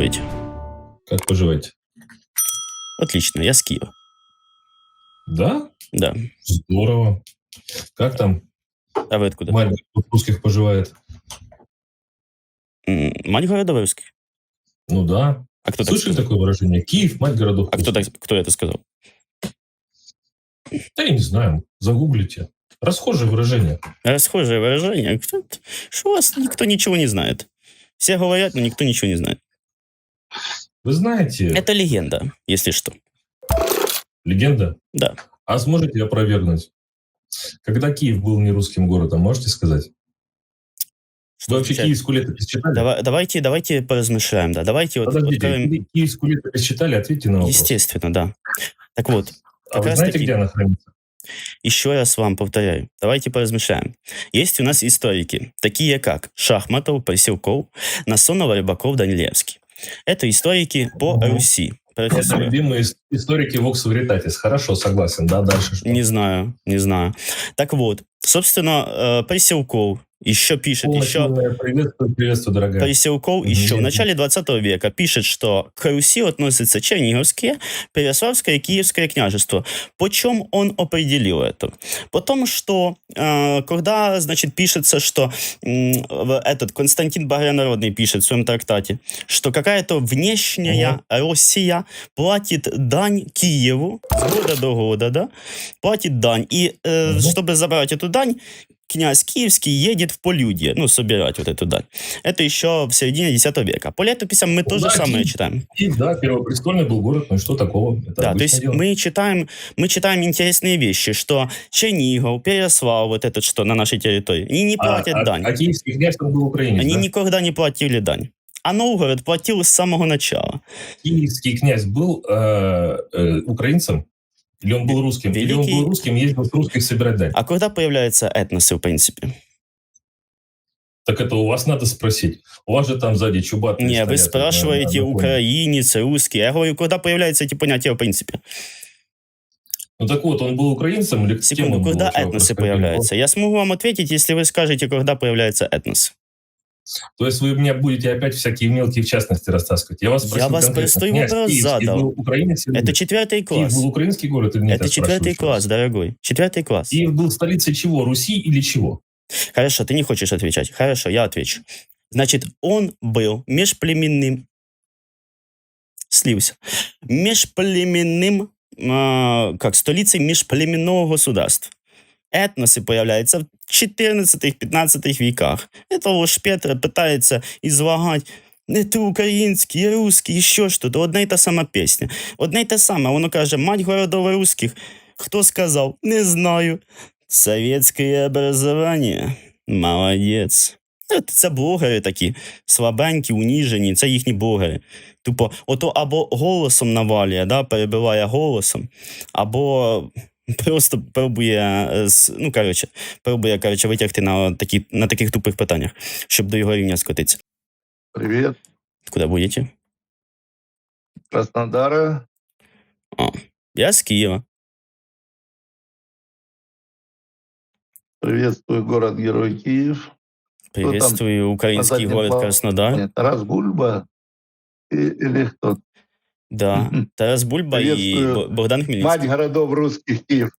быть. Как поживаете? Отлично, я с Киева. Да? Да. Здорово. Как там А вы откуда? мать русских поживает? Мать города русских. Ну да. А кто так Слышали сказал? такое выражение? Киев, мать городов. А кто, так, кто это сказал? Да я не знаю. Загуглите. Расхожее выражение. Расхожее выражение. Что у вас никто ничего не знает. Все говорят, но никто ничего не знает. Вы знаете, Это легенда, если что. легенда? Да. А сможете опровергнуть? Когда Киев был не русским городом, можете сказать? Что Вы вообще означает? киевскую летопись читали? Давай- давайте, давайте поразмышляем, да. Давайте вот Подождите, откроем- ки- киевскую летопись читали? Ответьте на вопрос. Естественно, да. Так вот, А вы знаете, таки- где она хранится? еще раз вам повторяю. Давайте поразмышляем. Есть у нас историки, такие как Шахматов, Поселков, Насонов, Рыбаков, Данилевский. Это историки по. Руси. Это любимые ис- историки Vox Veritatis. Хорошо, согласен. Да, дальше что? Не знаю, не знаю. Так вот, собственно, э, Поселков еще пишет, еще... Полное Приветствую, приветствую, дорогая. Поселков еще в начале 20 века пишет, что к Руси относятся Черниговское, Переславское и Киевское княжество. Почем он определил это? Потому что, э, когда, значит, пишется, что в- этот Константин Багрянародный пишет в своем трактате, что какая-то внешняя Россия платит дань Киеву с года до года, да, платит дань. И э, чтобы забрать эту дань, князь Киевский едет в Полюдье, ну, собирать вот эту дань. Это еще в середине X века. По летописям мы то же да, самое Киев. читаем. И да, первопрестольный был город, ну и что такого? Это Да, то есть дело. мы читаем, мы читаем интересные вещи, что Чернигов, Переслав, вот этот что на нашей территории, они не а, платят а- дань. а киевский князь был украинец, они да? никогда не платили дань. А Новгород платил с самого начала. Киевский князь был э, э, украинцем? Или он был русским? Или он Великий- был русским, ездил с русских собирать дань? А когда появляются этносы, в принципе? Так это у вас надо спросить. У вас же там сзади чубатые Не, вы стоят, спрашиваете на- на украинец, русский. Я говорю, когда появляются эти понятия, в принципе? Ну так вот, он был украинцем или кем Секунду, он был? когда Чего, этносы появляются? Я смогу вам ответить, если вы скажете, когда появляется этнос. То есть вы мне будете опять всякие мелкие частности рассказывать. Я вас Я спросил вас простой вопрос Киевский задал. украинец Это четвертый Киев класс. был украинский город или нет? Это я четвертый класс, дорогой. Четвертый класс. Киев был столицей чего? Руси или чего? Хорошо, ты не хочешь отвечать. Хорошо, я отвечу. Значит, он был межплеменным... Слился. Межплеменным, а, как столицей межплеменного государства. Этносы появляются в 14-15 веках. Это уж Петр пытается излагать это український, русський, еще что-то. Одна й та сама пісня. Одне й те саме. Воно каже, мать городов русских. Хто сказав? Не знаю. Советское образование. Молодець. Е, Це блогери такі, слабенькі, уніжені, це їхні блогери. Тупо, ото або голосом навалює, да, перебиває голосом, або просто пробує, е, з- ну, коротше, пробує, коротше, витягти на, такі, на таких тупих питаннях, щоб до його рівня скотитися. Привет, Куди будете? Краснодара. Я з Києва. Приветствую город-герой Киев. Приветствую український заднім город плані? Краснодар. Нет, Тарас Бульба и- или кто? Да. Тарас Бульба Приветствую. Бо- Богдан Хмельницький. Мать городов русских Киев.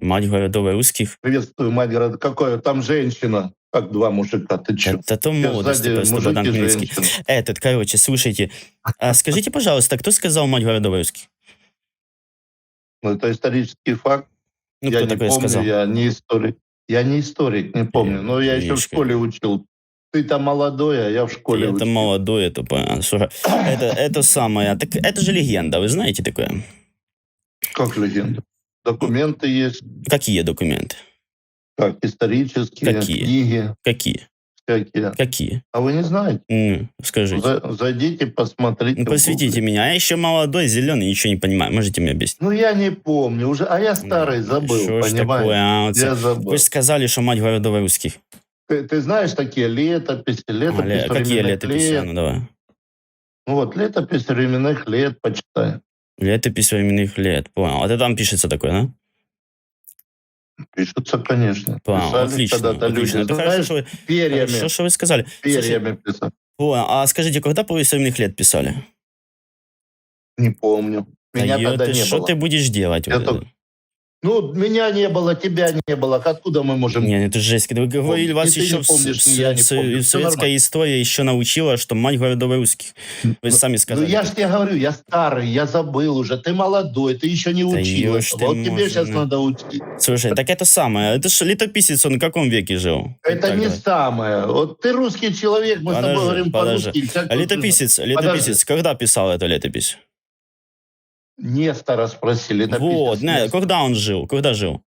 Мать городов русских. Приветствую, мать городов. Какое там женщина? Как два мужика, ты чё? та то Я молодости сзади просто Богдан мужики, Хмельницкий. женщины. Этот, короче, слушайте, а скажите, пожалуйста, кто сказал мать городов русских? Ну, это исторический факт. Ну, я кто не такой помню, сказал? я не историк. Я не историк, не помню. Но я еще в Мишка. школе учил. Ты-то молодой, а я в школе Это учил. молодой, это понятно. Слушай, Это, это самое. Так это же легенда, вы знаете такое? Как легенда? Документы есть, Какие документы? как исторические, Какие? книги Какие? всякие. Какие? А вы не знаете? Ну, скажите. За- зайдите, посмотрите. Ну, Гугле. меня. Я еще молодой, зеленый, ничего не понимаю. Можете мне объяснить? Ну, я не помню уже. А я старый, забыл, Что ж такое? А, вот Я забыл. Вы же сказали, что мать городов русских. Ты, ты знаешь такие летописи, А, летопись ле- какие временных летописи? лет. Ну, давай. Ну, вот, летопись временных лет, почитай. Летопись временных лет. Понял. Это там пишется такое, да? Пишутся, конечно. Понял. Писали Отлично. когда-то отлично. люди. Это хорошо, Знаешь, что вы, перьями, хорошо, что вы сказали. Перьями писали. О, а скажите, когда повесть временных лет писали? Не помню. Меня Да тогда ты не что было. ты будешь делать? Я Вот только- Ну, меня не было, тебя не было. Откуда мы можем... Не, ну это жесть. Когда вы говорили, вас еще не в помнишь, с- и я не с- помню. в Всё советская история еще научила, что мать городов русских. Вы же сами Ну, сказали. я же тебе говорю, я старый, я забыл уже. Ты молодой, ты еще не Да учил. ёж этого. ты Вот тебе сейчас ну. надо учить. Слушай, так это самое. Это же летописец, он в каком веке жил? Это Так не самое. Вот ты русский человек, мы с тобой говорим по-русски. А летописец, летописец, когда писал эту летопись? Нестора спроси, летописец Вот, не, когда он жил? Когда жил?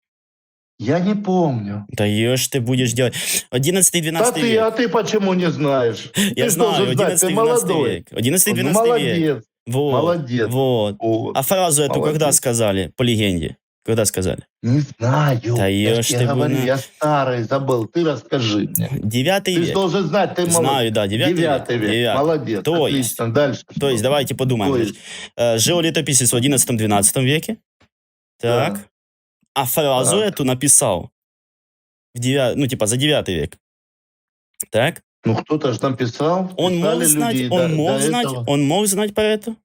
Я не помню. Да ешь ты будешь делать. 11-12 А ты, век. а ты почему не знаешь? Я ты знаю, должен знать, ты 11-12 молодой. век. 11-12 век. Молодец, Вот, молодец. вот. Вот. А фразу эту Молодец. когда сказали, по легенде? Когда сказали? Не знаю. Да я тебе ты, говорю, блин. я старый, забыл. Ты расскажи мне. Девятый Ты век. должен знать, ты молодец. Знаю, да, девятый, Девятый век. Девятый. Молодец. То Отлично. Дальше. То есть, давайте подумаем. То есть, Э, Жил летописец в 11-12 веке. Так. Да. А фразу Так. эту написал в 9, ну, типа, за 9 век. Так. ну кто-то же написал. Он мог знать, люди он до- мог знать, этого. он мог знать про это?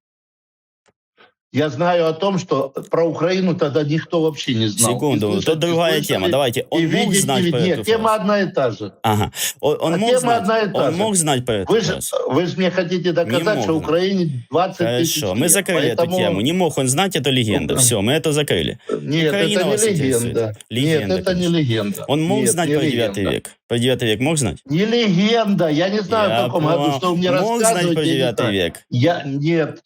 Я знаю о том, что про Украину тогда никто вообще не знал. Секунду, И слышать, тут и другая слышали, тема. Давайте, он и мог видеть, знать и про эту Нет, тема фразу? одна и та же. Ага. Он, он А мог тема знать, одна и та он же. мог знать про эту Вы же, вы же мне хотите доказать, Не что. Украине 20 тысяч Хорошо, мы лет. закрыли эту Поэтому- тему. Не мог он знать эту легенду. Ну, Все, мы это закрыли. Нет, Украина это не легенда. Легенда, Нет, это не легенда. Он мог Нет, знать не про 9 легенда. век? Про 9 век мог знать? Не легенда. Я не знаю, Я в каком году, что вы мне Мог знать рассказываете. про я не 9 знаю. век? Я, нет.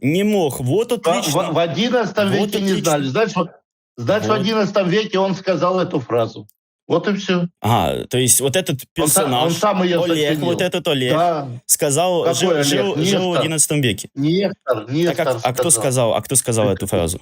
Не мог. Вот отлично. в- в 11 Вот веке не отлично. знали. Значит, вот- значит, Вот. в 11 веке он сказал эту фразу. Вот и все. А, то есть вот этот Он, персонаж, он сам ее Олег, вот этот Олег, Да, сказал, Какой жил, Олег? жил, жил в. 11 веке. Нестор, Так, Нестор а, а кто сказал, а кто сказал эту фразу?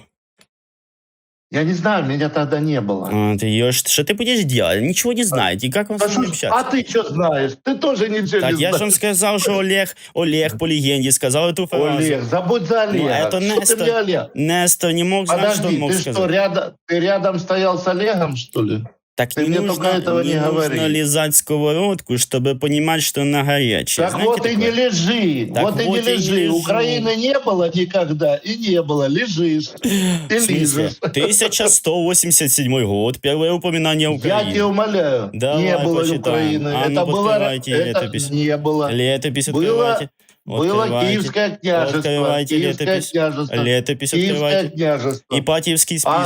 Я не знаю, меня тогда не было. А, ты ешь, что ты будешь делать? Ничего не знаете. И как вам А, с что- общаться? а ты что знаешь? Ты тоже ничего Так не я же вам сказал, что Олег, Олег по легенде сказал эту фразу. Олег, забудь за Олега. это что ты Нестор. мне Олег? Нестор не мог знать, что Подожди, он мог ты сказать. что, рядом, ты рядом стоял с Олегом, что ли? Так Ты не нужно, этого не не нужно говори. лизать сковородку, чтобы понимать, что она горячая. Так Знаете вот и такое? не лежи, Так вот, и вот не и не лежи. лежу. Украины не было никогда и не было, лежишь. Смысле? лежишь. 1187 год, первое упоминание Я Украины. тебя умоляю, Давай не было почитаем. Украины. А ну, это было, подкрывайте это летопись. не было. Летопись Было- открывайте. Было Открывайте. Киевское княжество. Открывайте Киевское летопись. княжество. Летопись Киевское открывайте. княжество. Ипатьевский А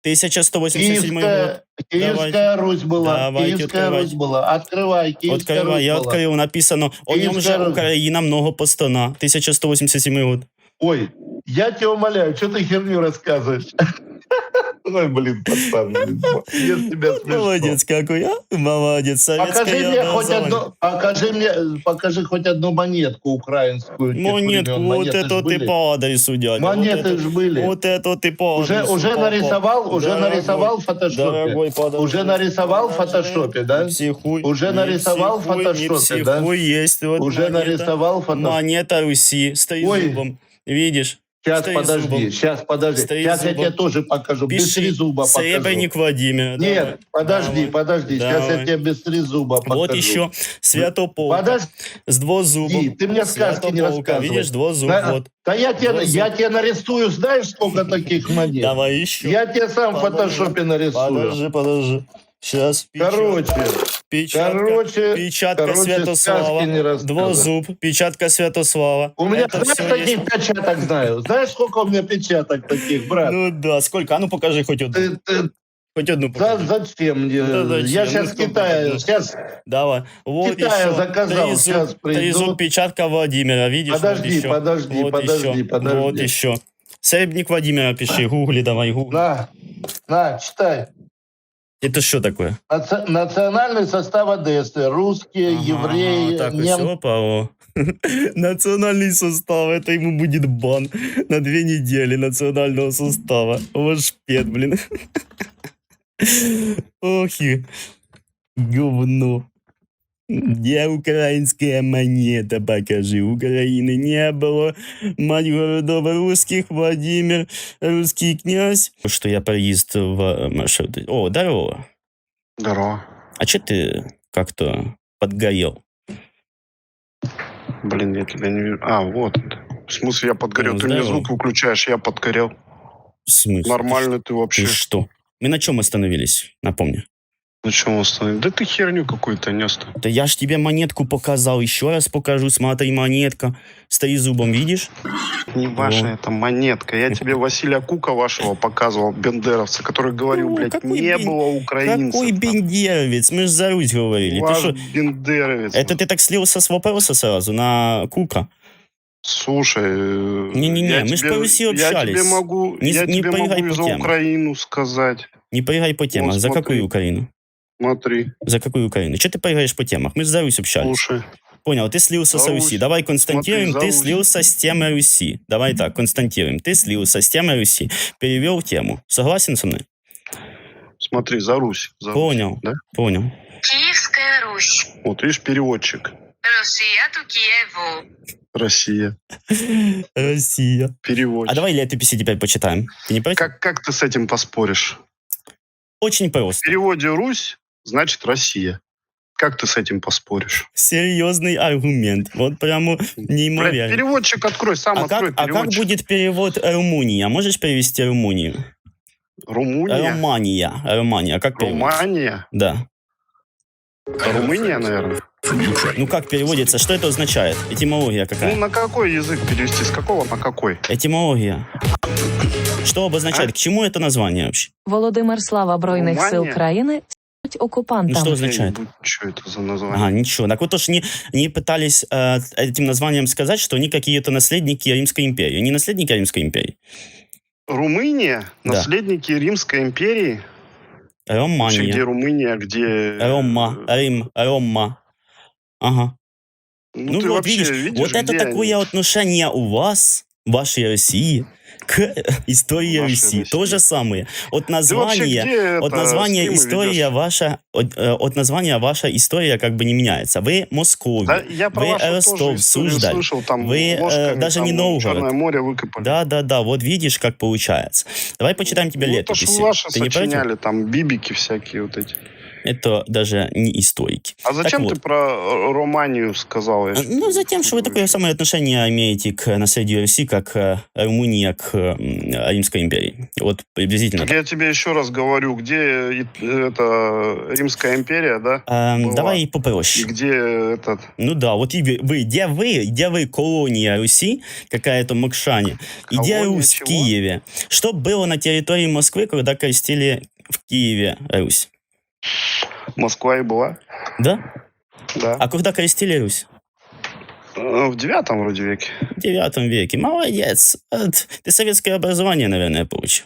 список. 1187 год. Киевская, Киевская Давайте. Русь была. Давайте, Киевская открывайте. Русь была. Открывай. Киевская Открывай, Русь я была. открыл, написано, о нем Киевская же Русь. Украина много постана. 1187 год. Ой, я тебя умоляю, что ты херню рассказываешь? Ой, блин, смешно. Молодец какой, а? Молодец. Покажи Советское мне хоть одну, покажи мне, покажи хоть одну монетку украинскую. Монетку, времен. вот это ты по адресу, дядя. Монеты вот это, ж были. Вот это ты по Уже, адресу, уже папа. нарисовал, уже Дорогой, нарисовал в фотошопе. Дорогой, подожди. Уже нарисовал в фотошопе, да? Психуй. Уже нарисовал в фотошопе, да? психуй, есть вот Уже монета. нарисовал фотошопе. Монета Руси с трезубом. Видишь? Сейчас, Стоит подожди, зубом. сейчас, подожди. Стоит Сейчас я зубом. тебе тоже покажу. без Пиши. трезуба покажу. Серебряник Владимир. Нет, Давай. подожди, Давай. подожди. Сейчас Давай. я тебе без трезуба покажу. Вот еще Святополк. Подожди, С двузубом. ты мне сказки не Святополка. рассказывай. Видишь, двузуб, Да, вот. да я тебе, Двузуб. я тебе нарисую, знаешь, сколько таких монет? Давай еще. Я тебе сам в Подожди. фотошопе нарисую. Подожди, подожди. Сейчас. Короче, Печатка. короче, Печатка короче, Святослава. Двузуб. Печатка Святослава. у меня, Это знаешь, таких есть. печаток знаю? Знаешь, сколько у меня печаток таких, брат? Ну да, сколько? А ну покажи хоть одну. Ты- ты- Хоть одну покажи. зачем мне? Да зачем? Я Ну, сейчас Китая, сейчас, Давай. Вот Китая еще. заказал, Трезуб, сейчас придут. трезуб, печатка Владимира. Видишь? Подожди, вот еще. подожди, вот подожди, еще. подожди. Вот еще. Серебник Владимира пиши. Гугли давай, гугли. на, на, читай. Это что такое? Наци- Национальный состав Одессы. Русские, Ага, евреи, Так, нем- все, Павло. Национальный состав, это ему будет бан на две недели национального состава. Вот шпет, блин. Ох и говно. Где украинская монета, покажи. Украины не было. Мать городов русских, Владимир, русский князь. Что я проезд в э, маршрут. О, здорово. Здорово. А что ты как-то подгорел? Блин, я тебя не вижу. А, вот. В смысле, я подгорел? Ну, ты мне звук выключаешь, я подгорел. В смысле? Нормально ты Ты вообще. что? Мы на чем остановились? Напомню. На чем остановил? Да ты херню какую-то нес Да я ж тебе монетку показал, еще раз покажу, смотри, монетка. Стоит зубом, видишь? Не ваша Вот. это монетка. Я тебе Василия Кука вашего показывал, бендеровца, который говорил, Ну, блядь, не бен- было украинцев. Какой там. бендеровец? Мы же за Русь говорили. Ты Ваш что, бендеровец. это ты так слился с вопроса сразу на Кука? Слушай, Не-не-не, я мы ж тебе- по Руси Я общались. тебе могу, Не- я не тебе поиграй могу за темам. Украину сказать. Не поиграй по темам. Вот за смотри. какую Украину? Смотри, За какую Украину? Что ты поиграешь по темах? Мы же за Русь общались. слушай. Понял, ты слился За с Руси. Русь. Давай констатируем, Смотри, ты Русь. слился с темой Руси. Давай так, констатируем. Ты слился с темой Руси. Перевел тему. Согласен со мной? Смотри, за Русь. За Русь, Понял. да? Понял. Киевская Русь. Вот видишь, переводчик. Росія ту Києву. Россия. Россия. Переводчик. А давай летописи теперь почитаем. Ты не против? Как, как ты с этим поспоришь? Очень В просто. переводе Русь значит Россия. Как ты с этим поспоришь? Серьезный аргумент. Вот прямо Блядь, неимоверно. переводчик открой, сам А открой как, а как переводчик. будет перевод Румыния? Можешь перевести Румынию? Румыния? Романия. Романия. Как переводится? Румания? Да. Румыния, наверное. Ну как переводится? Что это означает? Этимология Ну, какая? на какой язык перевести? С какого на какой? Этимология. Что обозначает? А? К чему это название вообще? Володимир Слава Збройних сил Румунія? Країни Ну, что означает? Что это за название? Ага, ничего. Так вот тоже не, не пытались э, этим названием сказать, что они какие-то наследники Римской империи. Не наследники Римской империи. Румыния? Да. Наследники Римской империи? Вообще, где Романия. Румыния, где... Рома. Рим. Рома. Ага. Ну, Ну, ты вот вообще видишь, видишь, вот это такое они? отношение у вас, вашей России, к истории Руси. России. То же самое. От названия... От названия история ведешь? ваша, от, э, от названия ваша история как бы не меняется. Вы Московия. Да, я про Вы Ростов, Суздаль. слышал, там Вы, э, ложками даже там не Новгород. Черное море выкопали. Да, да, да, вот видишь, как получается. Давай почитаем тебе ну, это ж летописи. ваши Ты не против? сочиняли, там бибики всякие вот эти. Это даже не историки. А зачем вот. ты про э, Романию сказал? А, Ну, затем, что вы такое самое отношение имеете к наследию Руси, как э, Румыния к м, Римской империи. Вот приблизительно Так так. я тебе еще раз говорю, где э, это Римская империя, да? Эм, была. давай И попроще. где этот... Ну да, вот и вы, где вы, где вы колония Руси, какая-то Мокшане, и где Русь чего? в Киеве? Что было на территории Москвы, когда крестили в Киеве Русь? Москва и была, Да? да. А когда крестили Русь? Э, В девятом вроде веке. В девятом веке. Молодец. Ты советское образование, наверное, получил.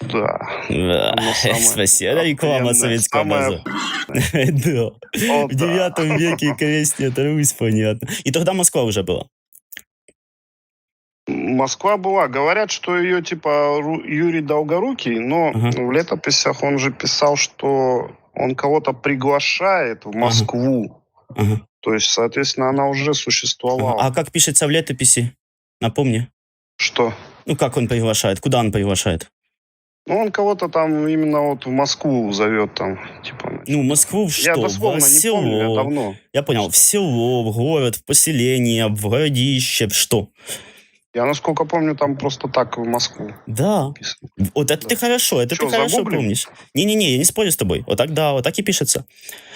Да. Да. Спасибо. Реклама советского самое- образования. Да. В девятом веке крестит Русь, понятно. И тогда Москва уже была. Москва была. Говорят, что ее типа Юрий Долгорукий, но Ага. в летописях он же писал, что он кого-то приглашает в Москву. Ага. То есть, соответственно, она уже существовала. А как пишется в летописи? Напомни. Что? Ну, как он приглашает? Куда он приглашает? Ну, он кого-то там именно вот в Москву зовет там, типа. Ну, Москву в я что? дословно в не помню, я село. давно. Я понял. В село, в город, в поселение, в городище, в что? Я, насколько помню, там просто так в Москву Да. написано. Вот это Да. ты хорошо, это Чё, ты хорошо загуглим? помнишь. Не-не-не, я не спорю с тобой. Вот так да, вот так и пишется.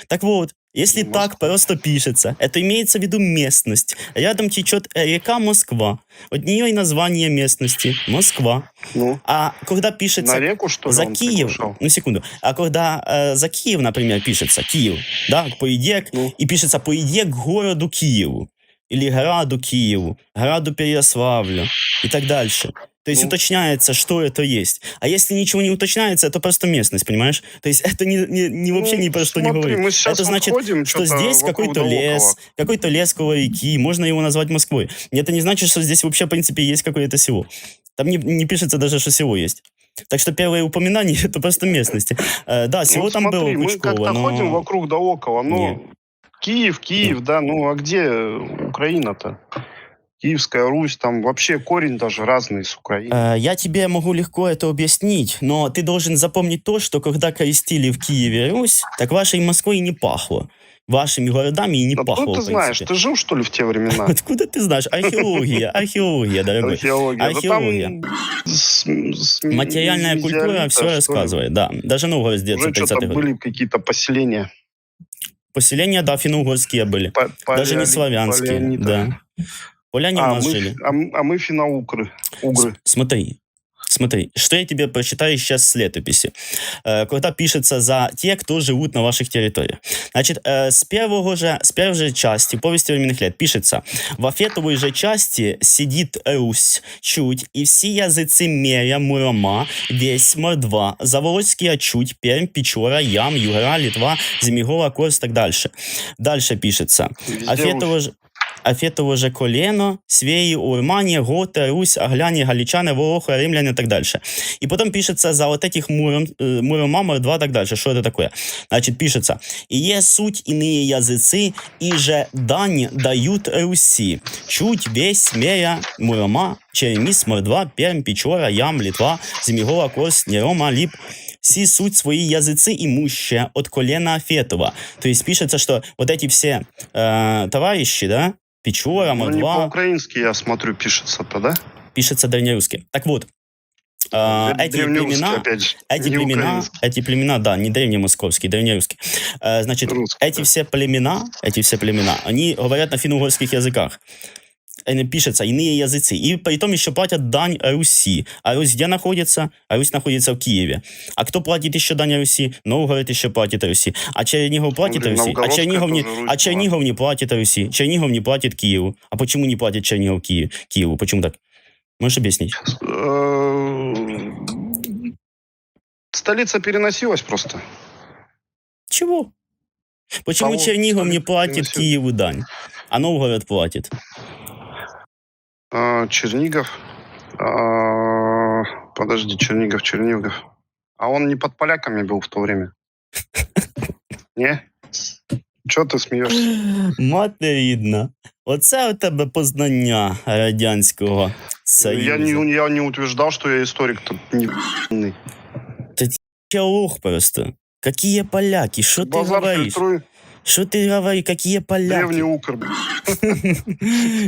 Так вот, если Ну, так Москва. просто пишется, это имеется в виду местность. Рядом течет река Москва. От нее и название местности Москва. Ну, А когда пишется на реку, что ли, за Киев, приглашал? ну секунду, а когда э, за Киев, например, пишется Киев, да, по идее, к- Ну. и пишется по идее к городу Киеву, или граду Киеву, граду Переяславлю и так дальше. То есть Ну. уточняется, что это есть. А если ничего не уточняется, это просто местность, понимаешь? То есть это не, не- не вообще Ну, ни про что не говорит. Мы Это значит, ходим, что здесь какой-то да лес, какой-то лес около реки, можно его назвать Москвой. Это не значит, что здесь вообще, в принципе, есть какое-то село. Там не, не пишется даже, что село есть. Так что первое упоминание это просто местности. Э, да, село Вот там смотри, было мы Пучково, как-то но... ходим вокруг да около. Ну, Не. Киев, Киев, да, ну а где Украина-то? Киевская Русь, там вообще корень даже разный с Украины. Э, Я тебе могу легко это объяснить, но ты должен запомнить то, что когда крестили в Киеве Русь, так вашей Москвой не пахло. вашими городами и не Откуда пахло, ты в знаешь? Ты жил, что ли, в те времена? Откуда ты знаешь? Археология, археология, дорогой. Археология. Археология. Материальная культура все рассказывает, да. Даже Новгород с детства Уже что-то 30-х годов. были какие-то поселения. Поселения, да, финно-угорские были. Па- Даже не славянские, палеолиты. да. Поляне у А нас мы, жили. а, а мы финно-укры. Угры. С- Смотри, смотри, что я тебе прочитаю сейчас с летописи, Э, когда пишется за те, кто живут на ваших территориях. Значит, э, с первого же, с первой же части повести временных лет пишется, в Афетовой же части сидит Русь, чуть, и все языцы меря, Мурома, весь Мордва, Заволочские чуть, Пермь, Печора, Ям, Югра, Литва, Змігова, Корс, так дальше. Дальше пишется, Афетово Русь. ж, Афетово же колено, Свеї, Урмані, Готи, Русь, Агляні, Галічани, Волохи, Римляне и так дальше. И потом пишется за вот этих Муром, э, Мурома, Мордва, так дальше. Что это такое? Значит, пишется, «И є суть иные языцы, и же дань дают Руси. Чуть весь меря Мурома, Черемис, Мордва, Пермь, Печора, Ям, Литва, Змігова, Корс, Нерома, Лип, все суть свои языцы имущие от колена Афетова. То есть пишется, что вот эти все э, товарищи, да, Печора, Ну, не Мордва, по-украински, я смотрю, пишется-то, да? пишется древнерусский. Так вот, э, эти племена, эти не племена, украинский. эти племена, да, не древнемосковский, древнерусский. Э, значит, Русский, эти да. все племена, эти все племена, они говорят на финно-угорских языках. Они пишется иные языцы. И при том еще платят дань Руси. А Русь где находится? А Русь находится в Киеве. А кто платит еще дань Руси? Новгород еще платит Руси. А Чернигов платит Блин, Руси? А Новгородская Чернигов, не, тоже Русь а была. Чернигов не платит Руси. Чернигов не платит Киеву. А почему не платит Чернигов Киев, Киеву? Почему так? Можешь объяснить? Э, Столица переносилась просто. Чего? Почему Того, Чернигов что не ли, платит приносил? Киеву дань, а Новгород платит? А, Чернигов. А, Подожди, Чернигов, Чернигов. А он не под поляками был в то время? Не? Чего ты смеешься? Матерідна. Оце у тебе познання радянського союзу. Я не, я не утверждал, что я историк тут не ***ный. Я лох просто. Какие поляки? Что ты Базар говоришь? фильтруй. Что ты говоришь? Какие поляки? Древний укр.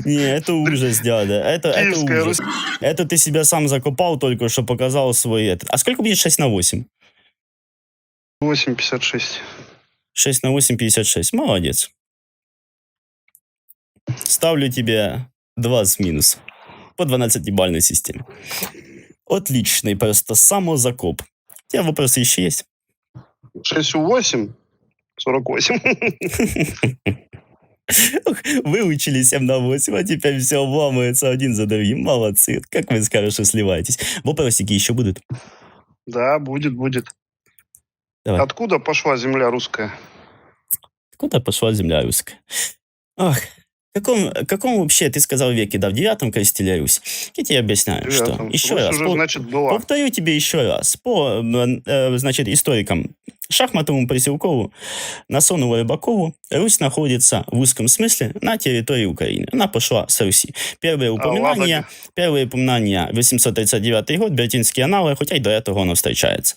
Не, это ужас, дядя. Это, это ужас. Это ты себя сам закопал только, что показал свой этот. А сколько будет 6 на 8? 8,56. 6 на 8, 56. Молодец. Ставлю тебе 2 с минусом. По 12-бальной системе. Отличный просто самозакоп. У тебя вопросы еще есть? 6,8. 48. Ох, Выучили 7 на 8, а теперь все обламывается один за другим. Молодцы. Как вы хорошо сливаетесь. Вопросики еще будут? Да, будет, будет. Давай. Откуда пошла земля русская? Куда пошла земля русская? В каком, каком вообще, ты сказал, веке, да, в девятом крестили Русь? Я тебе объясняю, что. Девятом. Еще Русь раз. уже, по- значит, была. Повторю тебе еще раз. По, э, значит, историкам Шахматовому, Поселкову, Насонову, Рыбакову, Русь находится в узком смысле на территории Украины. Она пошла с Руси. Первые А, упоминания, Ладога. первые упоминания 839 год, Бертинские аналы, хотя и до этого оно встречается.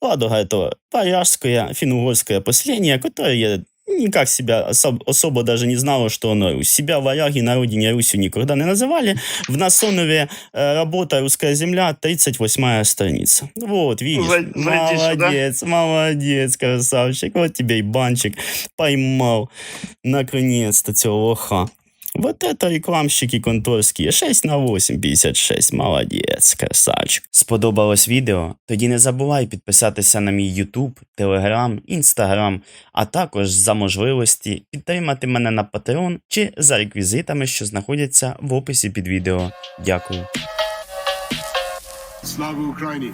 Ладога это варяжское, финно-угорское поселение, которое никак себя особ- особо даже не знало, что оно Русь. Себя варяги на родине Русью никогда не называли. В Насонове э, работа «Русская земля», 38 страница. Вот, видишь. Зай- зайди сюда. молодец, молодец, красавчик. Вот тебе и банчик поймал. Наконец-то цього лоха. Вот это рекламщики конторські. 6 на 8, 56. Молодець, красавчик. Сподобалось відео? Тоді не забувай підписатися на мій YouTube, Telegram, Instagram, а також за можливості підтримати мене на Patreon чи за реквізитами, що знаходяться в описі під відео. Дякую. Слава Україні!